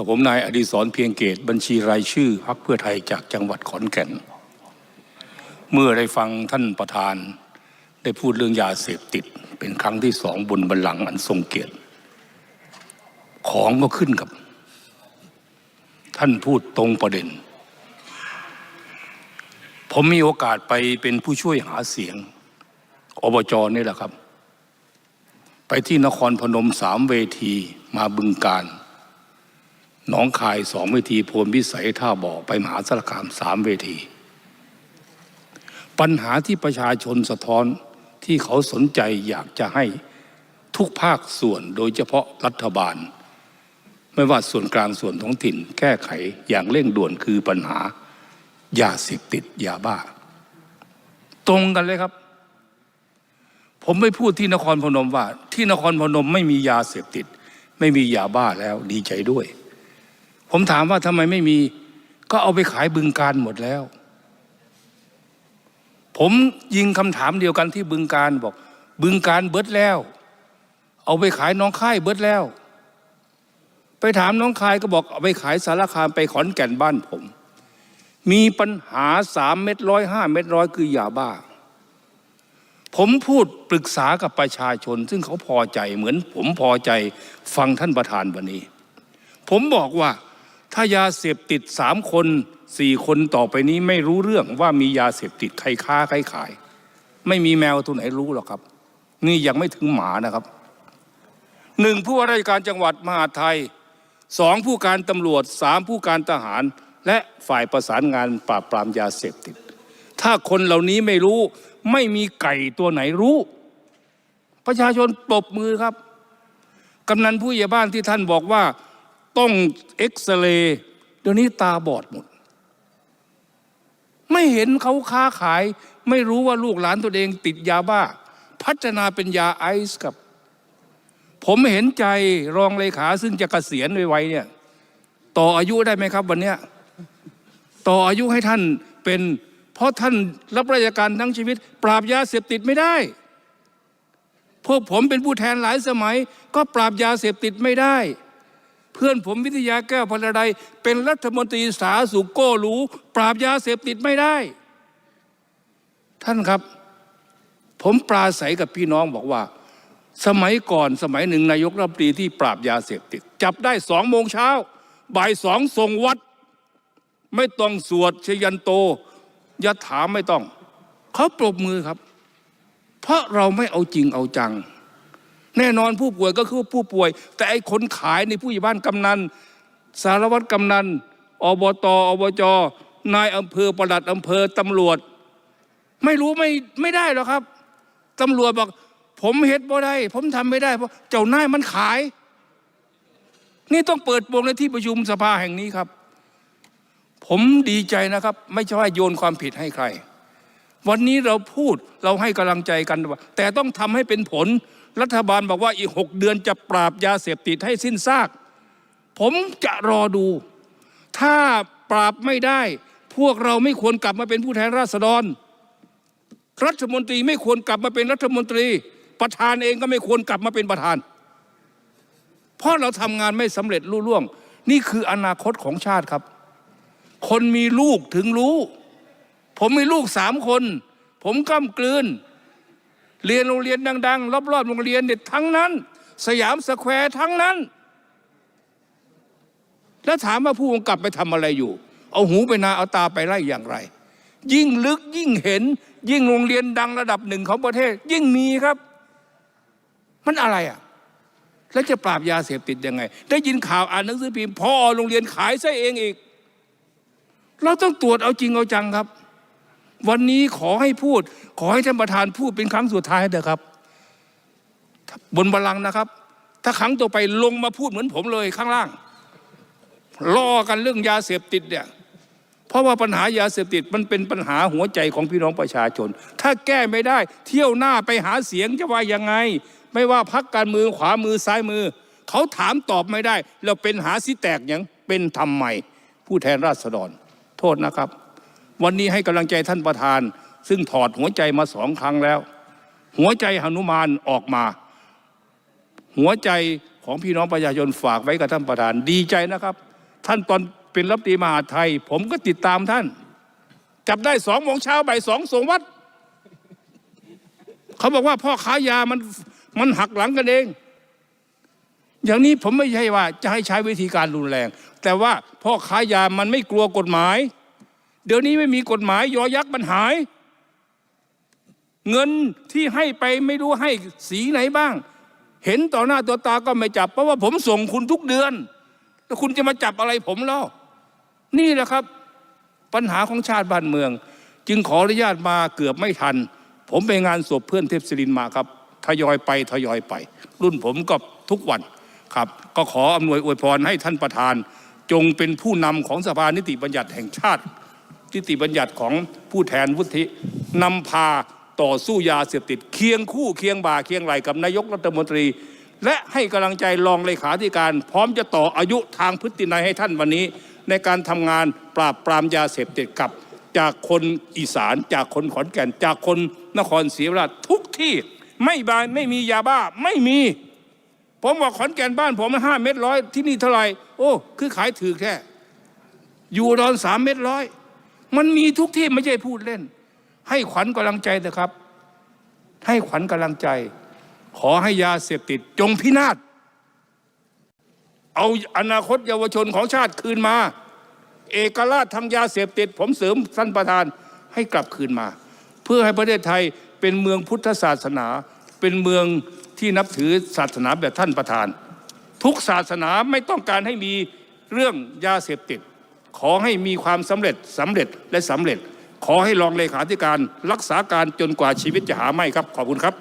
กับผมนายอดิศรเพียงเกตบัญชีรายชื่อพรรคเพื่อไทยจากจังหวัดขอนแก่น เมื่อได้ฟังท่านประธาน ได้พูดเรื่องยาเสพติด เป็นครั้งที่สองบนบัลลังก์อันทรงเกียรติ ของก็ขึ้นกับ ท่านพูดตรงประเด็น ผมมีโอกาสไปเป็นผู้ช่วยหาเสียงอบจนี่แหละครับ ไปที่นครพนมสามเวทีมาบึงการ หนองคายสองเวทีโพลพิสัยท่าบ่อไปมหาสารคามสามเวที ปัญหาที่ประชาชนสะท้อนที่เขาสนใจอยากจะให้ทุกภาคส่วนโดยเฉพาะรัฐบาล ไม่ว่าส่วนกลางส่วนท้องถิ่น แก้ไขอย่างเร่งด่วนคือปัญหายาเสพติดยาบ้า ตรงกันเลยครับ ผมไม่พูดที่นครพนมว่า ที่นครพนมไม่มียาเสพติด ไม่มียาบ้าแล้วดีใจด้วย ผมถามว่าทำไมไม่มี ก็เอาไปขายบึงการหมดแล้ว ผมยิงคำถามเดียวกันที่บึงการบอก บึงการเบิดแล้ว เอาไปขายน้องค่ายเบิดแล้ว ไปถามน้องคายก็บอกเอาไปขายสารคามไปขอนแก่นบ้านผม มีปัญหาสามเม็ดร้อยห้าเม็ดร้อยคือยาบ้า ผมพูดปรึกษากับประชาชน ซึ่งเขาพอใจเหมือนผมพอใจฟังท่านประธานวันนี้ผมบอกว่า ถ้ายาเสพติดสามคนสี่คนต่อไปนี้ไม่รู้เรื่องว่ามียาเสพติดใครค้าใครขาย ไม่มีแมวตัวไหนรู้หรอกครับ นี่ยังไม่ถึงหมานะครับหนึ่งผู้ว่าราชการจังหวัดมหาไทยสองผู้การตำรวจสามผู้การทหาร และฝ่ายประสานงานปราบปรามยาเสพติด ถ้าคนเหล่านี้ไม่รู้ ไม่มีไก่ตัวไหนรู้ ประชาชนปรบมือครับกำนันผู้ใหญ่บ้านที่ท่านบอกว่า ต้องเอ็กซเรย์เดี๋ยวนี้ตาบอดหมด ไม่เห็นเขาค้าขาย ไม่รู้ว่าลูกหลานตัวเองติดยาบ้า พัฒนาเป็นยาไอซ์ครับ ผมเห็นใจรองเลขา ซึ่งจะกะเกษียณไวๆเนี่ย ต่ออายุได้ไหมครับวันเนี้ยต่ออายุให้ท่านเป็น เพราะท่านรับราชการทั้งชีวิต ปราบยาเสพติดไม่ได้พวกผมเป็นผู้แทนหลายสมัย ก็ปราบยาเสพติดไม่ได้ เพื่อนผมวิทยาแก้วพลาดเป็นรัฐมนตรีสาสุโก้รู้ ปราบยาเสพติดไม่ได้ ท่านครับ ผมปราศัยกับพี่น้องบอกว่า สมัยก่อนสมัยหนึ่งนายกรัฐมนตรีที่ปราบยาเสพติด จับได้สองโมงเช้าบ่ายสองส่งวัด ไม่ต้องสวดชยันโตยะถามไม่ต้อง เขาปรบมือครับ เพราะเราไม่เอาจริงเอาจัง แน่นอนผู้ป่วยก็คือผู้ป่วย แต่ไอ้คนขายในผู้ใหญ่บ้านกำนัน สารวัตรกำนันอบตอบจนายอำเภอประหลัดอำเภอตำรวจ ไม่รู้ไม่ไม่ได้หรอกครับตำรวจบอก ผมเฮ็ดบ่ได้ ผมทำไม่ได้เพราะเจ้านายมันขาย นี่ต้องเปิดโปงในที่ประชุมสภาแห่งนี้ครับ ผมดีใจนะครับ ไม่ใช่ว่าโยนความผิดให้ใคร วันนี้เราพูดเราให้กำลังใจกัน แต่ต้องทำให้เป็นผล รัฐบาลบอกว่าอีกหกเดือนจะปราบยาเสพติดให้สิ้นซาก ผมจะรอดู ถ้าปราบไม่ได้ พวกเราไม่ควรกลับมาเป็นผู้แทนราษฎร รัฐมนตรีไม่ควรกลับมาเป็นรัฐมนตรี ประธานเองก็ไม่ควรกลับมาเป็นประธาน เพราะเราทำงานไม่สำเร็จรุ่ล่วง นี่คืออนาคตของชาติครับ คนมีลูกถึงรู้ ผมมีลูกสามคน ผมกล้ำกลืน เรียนโรงเรียนดัง ๆ รอบๆโรงเรียนเด็ดทั้งนั้น สยามสแควร์ทั้งนั้น แล้วถามว่าผู้กำกับไปทำอะไรอยู่ เอาหูไปนาเอาตาไปไล่อย่างไร ยิ่งลึกยิ่งเห็น ยิ่งโรงเรียนดังระดับหนึ่งของประเทศ ยิ่งมีครับ มันอะไรอะแล้วจะปราบยาเสพติดยังไง ได้ยินข่าวอ่านหนังสือพิมพ์พอโรงเรียนขายซะเองอีก เราต้องตรวจเอาจริงเอาจังครับ วันนี้ขอให้พูด ขอให้ท่านประธานพูดเป็นครั้งสุดท้ายเถอะครับ บนบัลลังก์นะครับ ถ้าครั้งต่อไปลงมาพูดเหมือนผมเลยข้างล่างล่อกันเรื่องยาเสพติดเนี่ยเพราะว่าปัญหายาเสพติดมันเป็นปัญหาหัวใจของพี่น้องประชาชน ถ้าแก้ไม่ได้ เที่ยวหน้าไปหาเสียงจะว่ายังไง ไม่ว่าพักการมือขวามือซ้ายมือ เขาถามตอบไม่ได้ เราเป็นหาสิแตกอย่างเป็นทำไมผู้แทนราษฎร โทษนะครับ วันนี้ให้กำลังใจท่านประธาน ซึ่งถอดหัวใจมาสองครั้งแล้ว หัวใจหนุมานออกมา หัวใจของพี่น้องประชาชนฝากไว้กับท่านประธานดีใจนะครับ ท่านตอนเป็นรัฐมนตรีมหาไทย ผมก็ติดตามท่าน จับได้สองโมงเช้าบ่ายสองส่งวัด เขาบอกว่าพ่อค้ายามันมันหักหลังกันเอง อย่างนี้ผมไม่ใช่ว่าจะให้ใช้วิธีการรุนแรง แต่ว่าพ่อค้ายามันไม่กลัวกฎหมาย เดี๋ยวนี้ไม่มีกฎหมายยอยักษ์มันหาย เงินที่ให้ไปไม่รู้ให้สีไหนบ้าง เห็นต่อหน้าตัวตาก็ไม่จับ เพราะว่าผมส่งคุณทุกเดือน แล้วคุณจะมาจับอะไรผมเล่านี่แหละครับ ปัญหาของชาติบ้านเมือง จึงขออนุญาตมาเกือบไม่ทัน ผมไปงานศพเพื่อนเทพศิรินมาครับทยอยไปทยอยไป รุ่นผมก็ทุกวันครับ ก็ขออำนวยอวยพรให้ท่านประธาน จงเป็นผู้นำของสภานิติบัญญัติแห่งชาติ นิติบัญญัติของผู้แทนวุฒินำพาต่อสู้ยาเสพติดเคียงคู่เคียงบ่าเคียงไหลกับนายกรัฐมนตรี และให้กำลังใจรองเลขาธิการ พร้อมจะต่ออายุทางพฤตินัยให้ท่านวันนี้ ในการทำงานปราบปรามยาเสพติดกับ จากคนอีสานจากคนขอนแก่น จากคนนครศรีธรรมราชทุกที่ไม่บายไม่มียาบ้าไม่มี ผมบอกขอนแก่นบ้านผมห้าเม็ดร้อยที่นี่เท่าไหร่โอ้ คือขายถือแค่ อยู่ดอนสามเม็ดร้อย มันมีทุกที่ไม่ใช่พูดเล่น ให้ขวัญกำลังใจเถอะครับ ให้ขวัญกำลังใจ ขอให้ยาเสพติดจงพินาศเอาอนาคตเยาวชนของชาติคืนมา เอกราชทางยาเสพติด ผมเสริมท่านประธานให้กลับคืนมา เพื่อให้ประเทศไทยเป็นเมืองพุทธศาสนา เป็นเมืองที่นับถือศาสนาแบบท่านประธาน ทุกศาสนาไม่ต้องการให้มีเรื่องยาเสพติด ขอให้มีความสำเร็จสำเร็จและสำเร็จ ขอให้รองเลขาธิการรักษาการจนกว่าชีวิตจะหาไม่ครับ ขอบคุณครับ